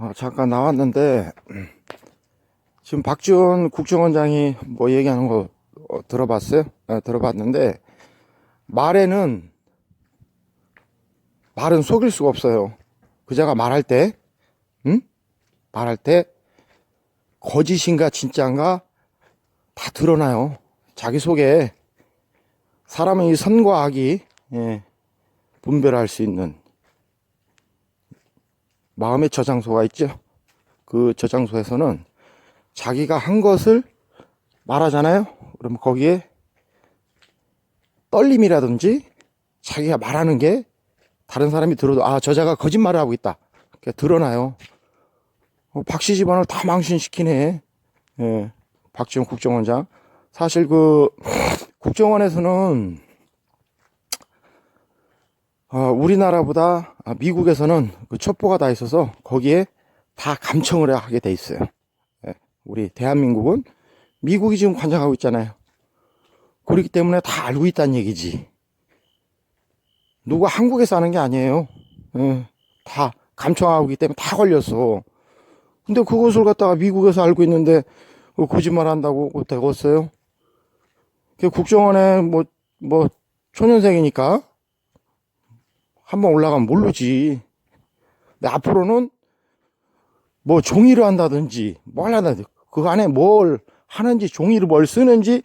어, 잠깐 나왔는데 지금 박지원 국정원장이 뭐 얘기하는 거 어, 들어봤어요? 어, 들어봤는데 말에는 말은 속일 수가 없어요. 그자가 말할 때, 응? 말할 때 거짓인가 진짜인가 다 드러나요. 자기 속에 사람은 이 선과 악이 예, 분별할 수 있는 마음의 저장소가 있죠. 그 저장소에서는 자기가 한 것을 말하잖아요. 그러면 거기에 떨림이라든지 자기가 말하는 게 다른 사람이 들어도 아 저자가 거짓말을 하고 있다. 그게 드러나요. 어, 박씨 집안을 다 망신시키네. 예, 박지원 국정원장. 사실 그 국정원에서는 어, 우리나라보다 아, 미국에서는 그 첩보가 다 있어서 거기에 다 감청을 하게 돼 있어요. 예, 우리 대한민국은 미국이 지금 관장하고 있잖아요. 그렇기 때문에 다 알고 있다는 얘기지. 누가 한국에서 하는 게 아니에요. 예, 다 감청하고 있기 때문에 다 걸렸어. 근데 그것을 갖다가 미국에서 알고 있는데 그 거짓말 한다고 되겠어요? 그 국정원에 뭐, 뭐, 초년생이니까 한번 올라가면 모르지. 근데 앞으로는 뭐 종이를 한다든지 뭘 한다든지 그 안에 뭘 하는지 종이를 뭘 쓰는지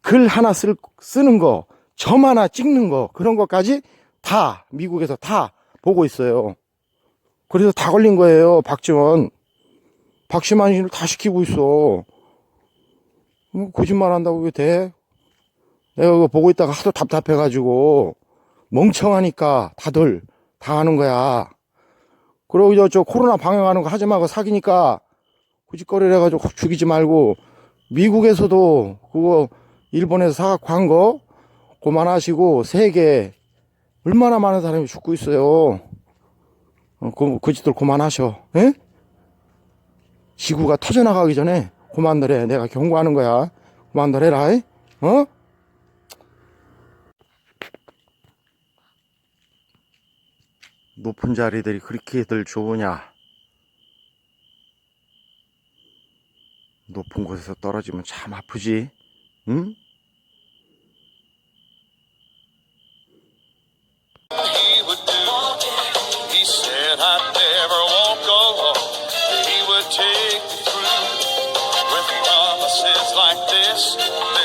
글 하나 쓸, 쓰는 거, 점 하나 찍는 거 그런 것까지 다 미국에서 다 보고 있어요. 그래서 다 걸린 거예요. 박지원. 박시만이를 다 시키고 있어. 뭐 거짓말 한다고 왜 돼? 내가 그거 보고 있다가 하도 답답해가지고 멍청하니까 다들 다 하는 거야. 그러고 저, 저 코로나 방역하는 거 하지 말고 사기니까 구짓거리를 해가지고 확 죽이지 말고 미국에서도 그거 일본에서 사갖고 한 거 그만하시고 세계 얼마나 많은 사람이 죽고 있어요. 어, 그, 그 짓들 그만하셔. 예? 지구가 터져나가기 전에 그만들 해. 내가 경고하는 거야. 그만들 해라. 이? 어? 높은 자리들이 그렇게들 좋으냐? 높은 곳에서 떨어지면 참 아프지, 응? take me through with promises like this.